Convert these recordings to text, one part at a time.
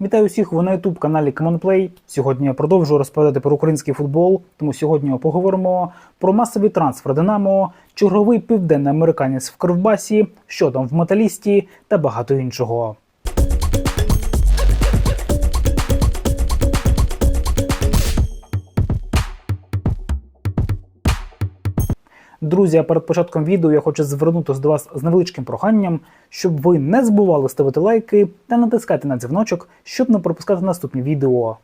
Вітаю всіх ви на youtube каналі CommonPlay. Сьогодні я продовжую розповідати про український футбол. Тому сьогодні поговоримо про масовий трансфер Динамо, черговий південний американець в Кривбасі, що там в металісті та багато іншого. Друзі, а перед початком відео я хочу звернутися до вас з невеличким проханням, щоб ви не забували ставити лайки та натискати на дзвіночок, щоб не пропускати наступні відео.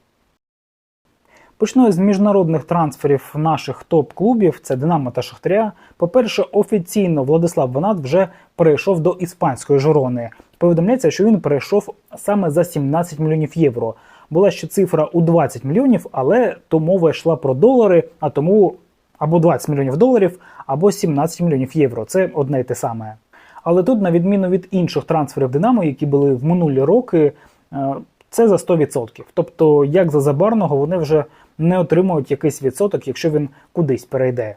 Почну з міжнародних трансферів наших топ-клубів, це Динамо та Шахтаря. По-перше, офіційно Владислав Ванат вже перейшов до іспанської Жорони. Повідомляється, що він перейшов саме за 17 мільйонів євро. Була ще цифра у 20 мільйонів, але то мова йшла про долари, а тому або 20 мільйонів доларів, або 17 мільйонів євро. Це одне й те саме. Але тут, на відміну від інших трансферів Динамо, які були в минулі роки, е, це за 100%. Тобто, як за Забарного, вони вже не отримують якийсь відсоток, якщо він кудись перейде.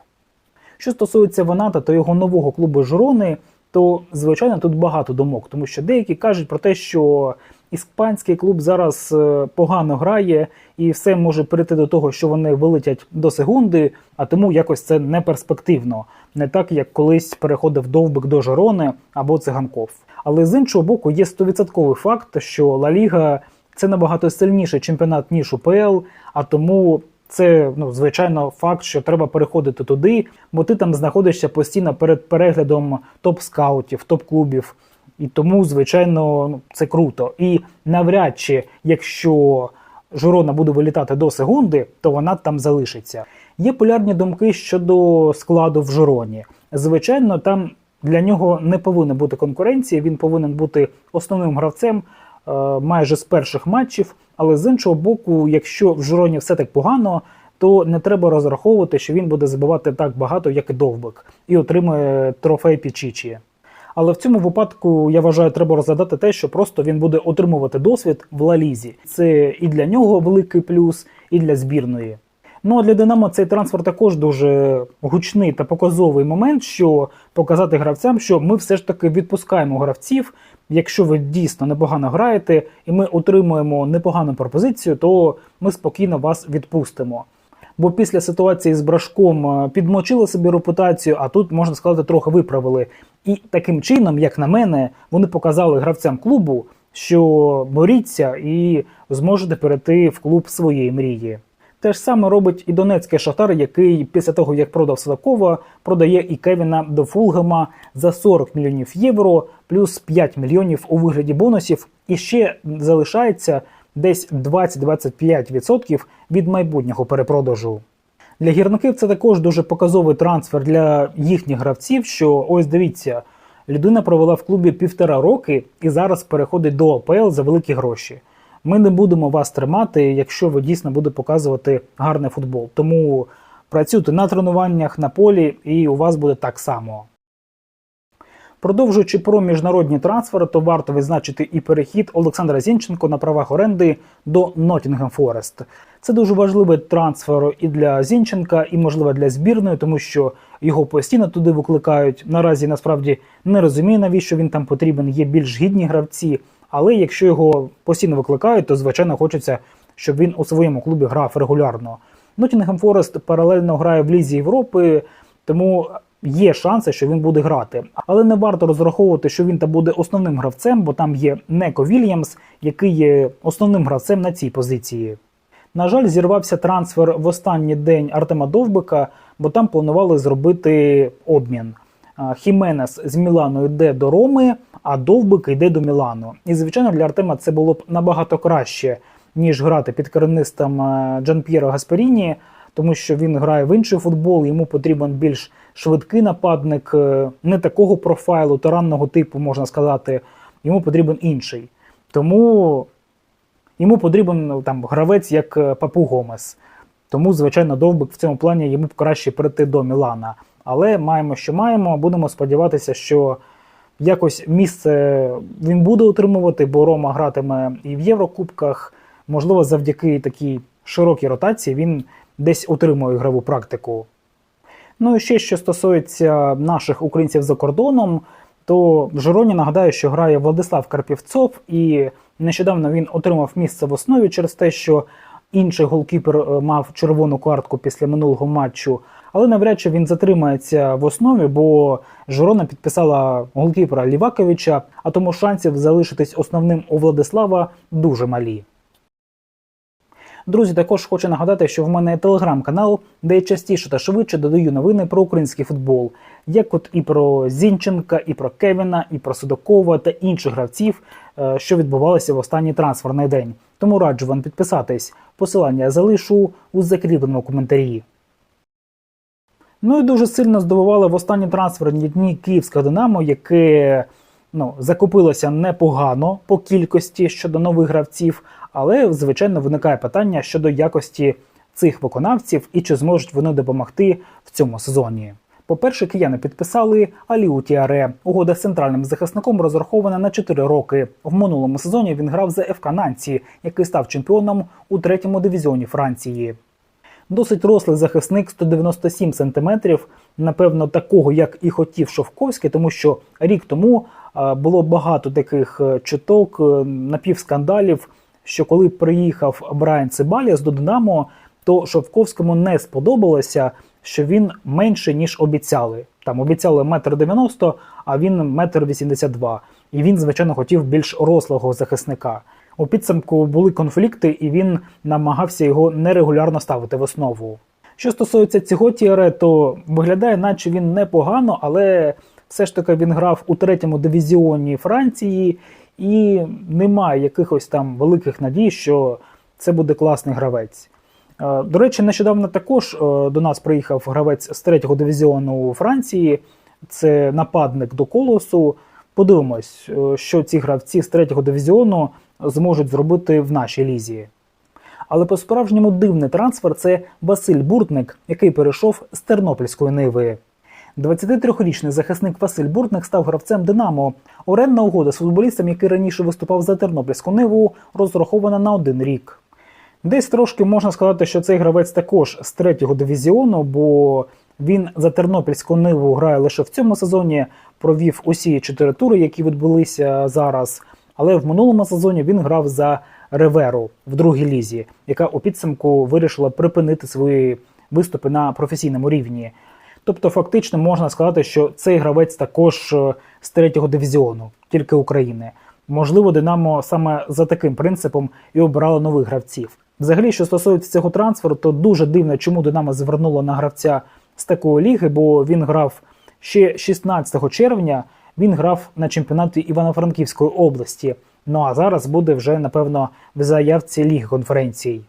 Що стосується Ваната та його нового клубу Жирони, то звичайно тут багато думок, тому що деякі кажуть про те, що іспанський клуб зараз е, погано грає, і все може перейти до того, що вони вилетять до секунди, а тому якось це не перспективно, не так як колись переходив довбик до Жирони або циганков. Але з іншого боку, є 100% факт, що Ла Ліга це набагато сильніший чемпіонат ніж УПЛ, а тому. Це ну звичайно факт, що треба переходити туди, бо ти там знаходишся постійно перед переглядом топ-скаутів, топ-клубів. І тому, звичайно, ну, це круто. І навряд чи, якщо Жирона буде вилітати до секунди, то вона там залишиться. Є полярні думки щодо складу в Жироні. Звичайно, там для нього не повинна бути конкуренції, він повинен бути основним гравцем е, майже з перших матчів. Але з іншого боку, якщо в Жироні все так погано, то не треба розраховувати, що він буде забивати так багато, як і довбик, і отримує трофей Пічічі. Але в цьому випадку я вважаю, треба розглядати те, що просто він буде отримувати досвід в Лалізі. Це і для нього великий плюс, і для збірної. Ну а для Динамо цей трансфер також дуже гучний та показовий момент, що показати гравцям, що ми все ж таки відпускаємо гравців. Якщо ви дійсно непогано граєте, і ми отримуємо непогану пропозицію, то ми спокійно вас відпустимо. Бо після ситуації з брашком е, підмочили собі репутацію, а тут можна сказати, трохи виправили. І таким чином, як на мене, вони показали гравцям клубу, що боріться і зможете перейти в клуб своєї мрії. Те ж саме робить і Донецький Шахтар, який після того, як продав Садакова, продає і Кевіна до Фулгема за 40 мільйонів євро, плюс 5 мільйонів у вигляді бонусів. І ще залишається десь 20-25% від майбутнього перепродажу. Для гірників це також дуже показовий трансфер для їхніх гравців. Що ось дивіться, людина провела в клубі півтора роки і зараз переходить до АПЛ за великі гроші. Ми не будемо вас тримати, якщо ви дійсно будете показувати гарний футбол. Тому працюйте на тренуваннях на полі, і у вас буде так само. Продовжуючи про міжнародні трансфери, то варто відзначити і перехід Олександра Зінченко на правах оренди до Ноттінгем Форест. Це дуже важливий трансфер і для Зінченка, і можливо для збірної, тому що його постійно туди викликають. Наразі насправді не розумію, навіщо він там потрібен. Є більш гідні гравці. Але якщо його постійно викликають, то звичайно хочеться, щоб він у своєму клубі грав регулярно. Ноттінгем Форест паралельно грає в Лізі Європи, тому є шанси, що він буде грати. Але не варто розраховувати, що він там буде основним гравцем, бо там є Неко Вільямс, який є основним гравцем на цій позиції. На жаль, зірвався трансфер в останній день Артема Довбика, бо там планували зробити обмін. Хіменес з Мілану йде до Роми, а Довбик йде до Мілану. І звичайно, для Артема це було б набагато краще, ніж грати під керівництвом е, Джан П'єро Гасперіні, тому що він грає в інший футбол, йому потрібен більш швидкий нападник, е, не такого профайлу, таранного типу, можна сказати. Йому потрібен інший. Тому йому потрібен ну, там гравець як е, Папу Гомес. Тому, звичайно, довбик в цьому плані йому б краще перейти до Мілана. Але маємо, що маємо. Будемо сподіватися, що якось місце він буде отримувати, бо Рома гратиме і в Єврокубках. Можливо, завдяки такій широкій ротації він десь отримує ігрову практику. Ну і ще що стосується наших українців за кордоном, то Жироні нагадаю, що грає Владислав Карпівцов, і Нещодавно він отримав місце в основі через те, що інший голкіпер е, мав червону картку після минулого матчу. Але навряд чи він затримається в основі, бо Жирона підписала голкіпера Ліваковича, а тому шансів залишитись основним у Владислава дуже малі. Друзі, також хочу нагадати, що в мене телеграм-канал, де я частіше та швидше додаю новини про український футбол, як от і про Зінченка, і про Кевіна, і про Судакова та інших гравців, е, що відбувалося в останній трансферний день. Тому раджу вам підписатись. Посилання я залишу у закріпленому коментарі. Ну і дуже сильно здивувало в останні трансферні дні Київське Динамо, яке ну, закупилося непогано по кількості щодо нових гравців, але звичайно виникає питання щодо якості цих виконавців і чи зможуть вони допомогти в цьому сезоні. По-перше, кияни підписали Аліу Тіаре. Угода з центральним захисником розрахована на 4 роки. В минулому сезоні він грав за ФК Нанці, який став чемпіоном у третьому дивізіоні Франції. Досить рослий захисник 197 см, напевно, такого, як і хотів Шовковський, тому що рік тому е, було багато таких е, чуток, е, напівскандалів, що коли приїхав Брайан Цибаліас до Динамо, то Шовковському не сподобалося, що він менше, ніж обіцяли. Там обіцяли метр 90, а він метр 82. І він, звичайно, хотів більш рослого захисника. У підсумку були конфлікти, і він намагався його нерегулярно ставити в основу. Що стосується цього тіаре, то виглядає, наче він непогано, але все ж таки він грав у третьому дивізіоні Франції, і немає якихось там великих надій, що це буде класний гравець. Е, До речі, нещодавно також е, до нас приїхав гравець з третього дивізіону Франції. Це нападник до колосу. Подивимось, е, що ці гравці з третього дивізіону зможуть зробити в нашій лізі. Але по-справжньому дивний трансфер це Василь Буртник, який перейшов з Тернопільської ниви. 23-річний захисник Василь Буртник став гравцем Динамо. Орендна угода з футболістом, який раніше виступав за Тернопільську ниву, розрахована на один рік. Десь трошки можна сказати, що цей гравець також з третього дивізіону, бо він за Тернопільську ниву грає лише в цьому сезоні, провів усі чотири тури, які відбулися зараз. Але в минулому сезоні він грав за Реверу в другій лізі, яка у підсумку вирішила припинити свої виступи на професійному рівні. Тобто, фактично можна сказати, що цей гравець також е, з третього дивізіону, тільки України. Можливо, Динамо саме за таким принципом і обирало нових гравців. Взагалі, що стосується цього трансферу, то дуже дивно, чому Динамо звернуло на гравця з такої ліги, бо він грав ще 16 червня. Він грав на чемпіонаті Івано-Франківської області. Ну а зараз буде вже напевно в заявці ліги конференцій.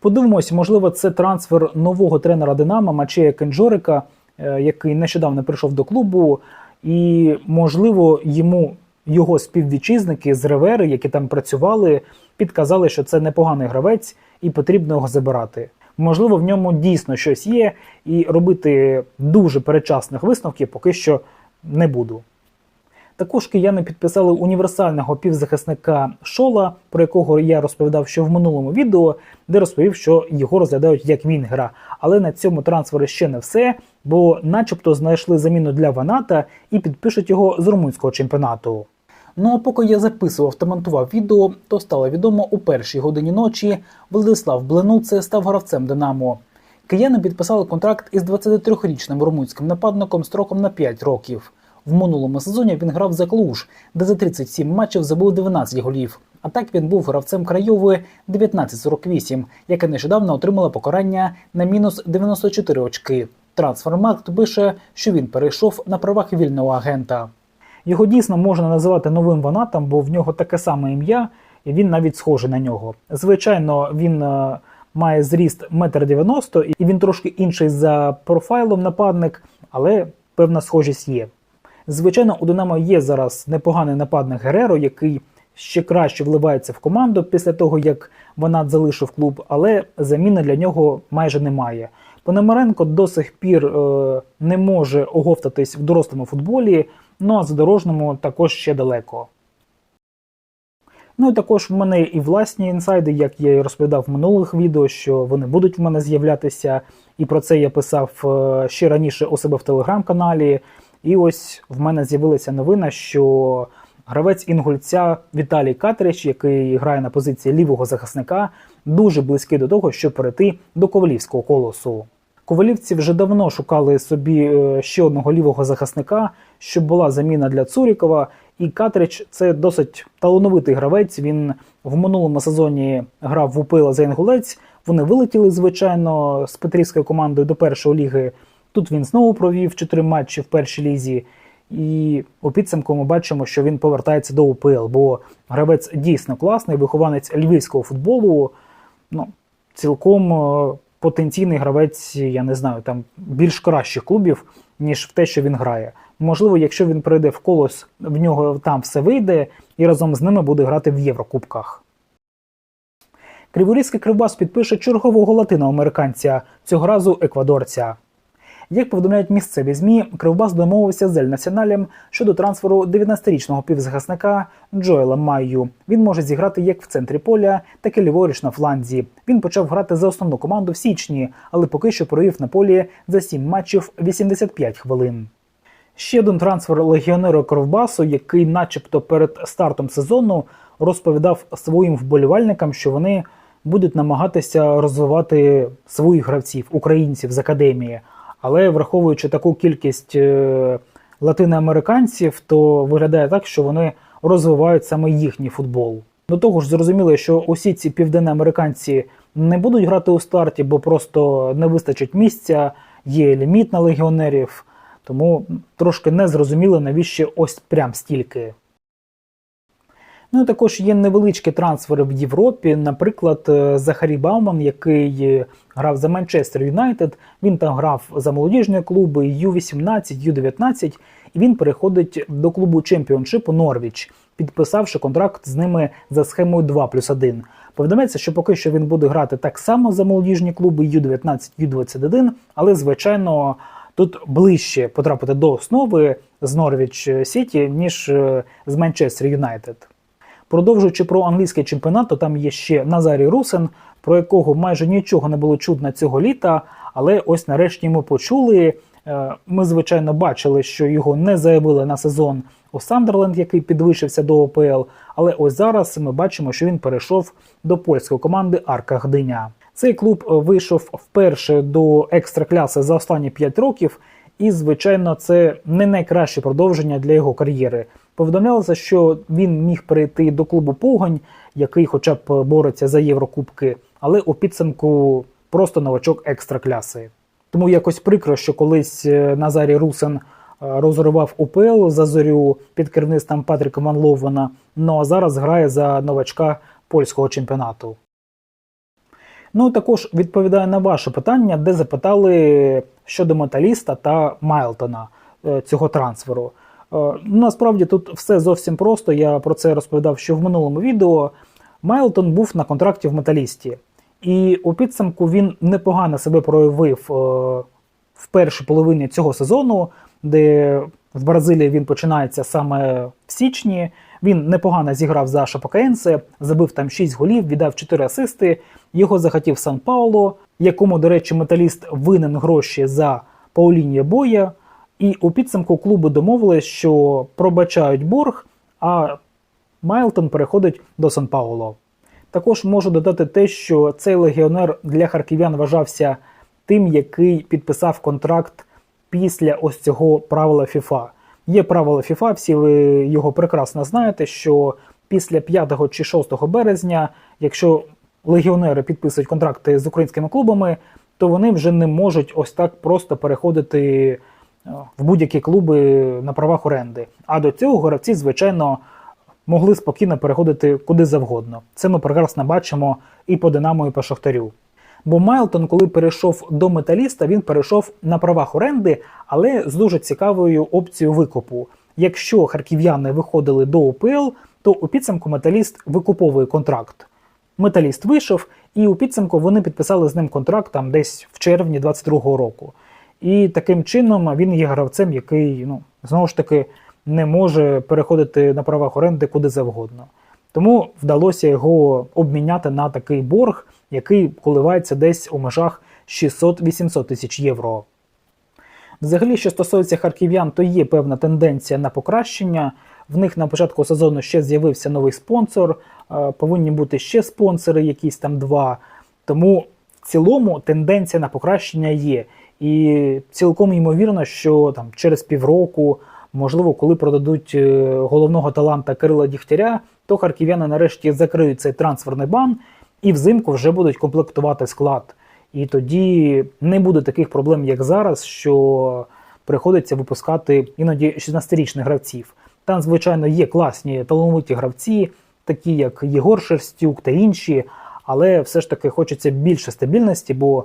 Подивимось, можливо, це трансфер нового тренера Динамо Мачея Кенджорика, який нещодавно прийшов до клубу, і можливо йому його співвітчизники з Ревери, які там працювали, підказали, що це непоганий гравець і потрібно його забирати. Можливо, в ньому дійсно щось є, і робити дуже передчасних висновків поки що не буду. Також кияни підписали універсального півзахисника Шола, про якого я розповідав ще в минулому відео, де розповів, що його розглядають як Вінгера. Але на цьому трансфері ще не все, бо, начебто, знайшли заміну для Ваната і підпишуть його з румунського чемпіонату. Ну а поки я записував та монтував відео, то стало відомо у першій годині ночі Владислав Бленуце став гравцем Динамо. Кияни підписали контракт із 23-річним румунським нападником строком на 5 років. В минулому сезоні він грав за Клуж, де за 37 матчів забув 12 голів. А так він був гравцем Крайової 1948, яка нещодавно отримала покарання на мінус 94 очки. Трансфермаркт пише, що він перейшов на правах вільного агента. Його дійсно можна називати новим ванатом, бо в нього таке саме ім'я, і він навіть схожий на нього. Звичайно, він е, має зріст 1,90 м, і він трошки інший за профайлом нападник, але певна схожість є. Звичайно, у Динамо є зараз непоганий нападник Гереро, який ще краще вливається в команду після того, як Ванат залишив клуб, але заміни для нього майже немає. Пономаренко до сих пір е, не може оговтатись в дорослому футболі, ну а задорожному також ще далеко. Ну і також в мене і власні інсайди, як я і розповідав в минулих відео, що вони будуть в мене з'являтися, і про це я писав е, ще раніше у себе в телеграм-каналі. І ось в мене з'явилася новина, що гравець інгульця Віталій Катрич, який грає на позиції лівого захисника, дуже близький до того, щоб перейти до ковалівського колосу. Ковалівці вже давно шукали собі е, ще одного лівого захисника, щоб була заміна для Цурікова. І Катрич це досить талановитий гравець. Він в минулому сезоні грав в УПЛ за Інгулець. Вони вилетіли, звичайно, з Петрівською командою до першої ліги. Тут він знову провів чотири матчі в першій лізі. І у підсумку ми бачимо, що він повертається до УПЛ, бо гравець дійсно класний, вихованець львівського футболу. Ну, цілком е, потенційний гравець, я не знаю, там більш кращих клубів, ніж в те, що він грає. Можливо, якщо він прийде в колос, в нього там все вийде, і разом з ними буде грати в Єврокубках. Криворізький кривбас підпише чергового латиноамериканця, цього разу еквадорця. Як повідомляють місцеві ЗМІ, Кривбас домовився з Ель Націоналем щодо трансферу 19-річного півзахисника Джоела Майю. Він може зіграти як в центрі поля, так і ліворуч на фланзі. Він почав грати за основну команду в січні, але поки що провів на полі за 7 матчів 85 хвилин. Ще один трансфер легіонеру Кровбасу, який, начебто, перед стартом сезону розповідав своїм вболівальникам, що вони будуть намагатися розвивати своїх гравців, українців з академії. Але враховуючи таку кількість е, латиноамериканців, то виглядає так, що вони розвивають саме їхній футбол. До того ж, зрозуміло, що усі ці південноамериканці не будуть грати у старті, бо просто не вистачить місця, є ліміт на легіонерів, тому трошки не зрозуміло, навіщо ось прям стільки. Ну і також є невеличкі трансфери в Європі. Наприклад, е, Захарі Бауман, який е, грав за Манчестер Юнайтед, він там грав за молодіжні клуби Ю-18, Ю-19, і він переходить до клубу чемпіоншипу Норвіч, підписавши контракт з ними за схемою 2 плюс 1. Повідомляється, що поки що він буде грати так само за молодіжні клуби Ю-19, Ю-21, але звичайно. Тут ближче потрапити до основи з Норвіч Сіті, ніж е, з Манчестер Юнайтед. Продовжуючи про англійський чемпіонат, то там є ще Назарій Русен, про якого майже нічого не було чутно цього літа. Але ось нарешті ми почули. Е, Ми, звичайно, бачили, що його не заявили на сезон у Сандерленд, який підвищився до ОПЛ. Але ось зараз ми бачимо, що він перейшов до польської команди Арка Гдиня. Цей клуб вийшов вперше до екстракляси за останні 5 років, і, звичайно, це не найкраще продовження для його кар'єри. Повідомлялося, що він міг перейти до клубу Погонь, який, хоча б бореться за Єврокубки, але у підсумку просто новачок екстракляси. Тому якось прикро, що колись е, Назарій Русен е, розривав УПЛ за зорю під керівництвом Патріка Ван ну а зараз грає за новачка польського чемпіонату. Ну також відповідаю на ваше питання, де запитали щодо металіста та Майлтона е, цього трансферу. Е, Насправді тут все зовсім просто. Я про це розповідав ще в минулому відео. Майлтон був на контракті в металісті, і у підсумку він непогано себе проявив е, в першій половині цього сезону, де в Бразилії він починається саме в січні. Він непогано зіграв за Шапокаенсе, забив там 6 голів, віддав 4 асисти. Його захотів Сан Пауло, якому, до речі, металіст винен гроші за Паулінія Боя. І у підсумку клуби домовились, що пробачають борг, а Майлтон переходить до Сан Пауло. Також можу додати те, що цей легіонер для харків'ян вважався тим, який підписав контракт після ось цього правила ФІФА. Є правила ФІФА, всі ви його прекрасно знаєте, що після 5 чи 6 березня, якщо легіонери підписують контракти з українськими клубами, то вони вже не можуть ось так просто переходити в будь-які клуби на правах оренди. А до цього гравці, звичайно, могли спокійно переходити куди завгодно. Це ми прекрасно бачимо і по Динамо, і по Шахтарю. Бо Майлтон, коли перейшов до металіста, він перейшов на правах оренди, але з дуже цікавою опцією викупу. Якщо харків'яни виходили до УПЛ, то у підсумку металіст викуповує контракт. Металіст вийшов, і у підсумку вони підписали з ним контракт там десь в червні 22-го року. І таким чином він є гравцем, який ну знову ж таки не може переходити на правах оренди куди завгодно. Тому вдалося його обміняти на такий борг, який коливається десь у межах 600-800 тисяч євро. Взагалі, що стосується харків'ян, то є певна тенденція на покращення. В них на початку сезону ще з'явився новий спонсор, е, повинні бути ще спонсори, якісь там два. Тому в цілому тенденція на покращення є. І цілком ймовірно, що там через півроку, можливо, коли продадуть е, головного таланта Кирила Дігтяря, то харків'яни нарешті закриють цей трансферний бан і взимку вже будуть комплектувати склад. І тоді не буде таких проблем, як зараз, що приходиться випускати іноді 16-річних гравців. Там, звичайно, є класні талановиті гравці, такі як Єгор Шерстюк та інші, але все ж таки хочеться більше стабільності, бо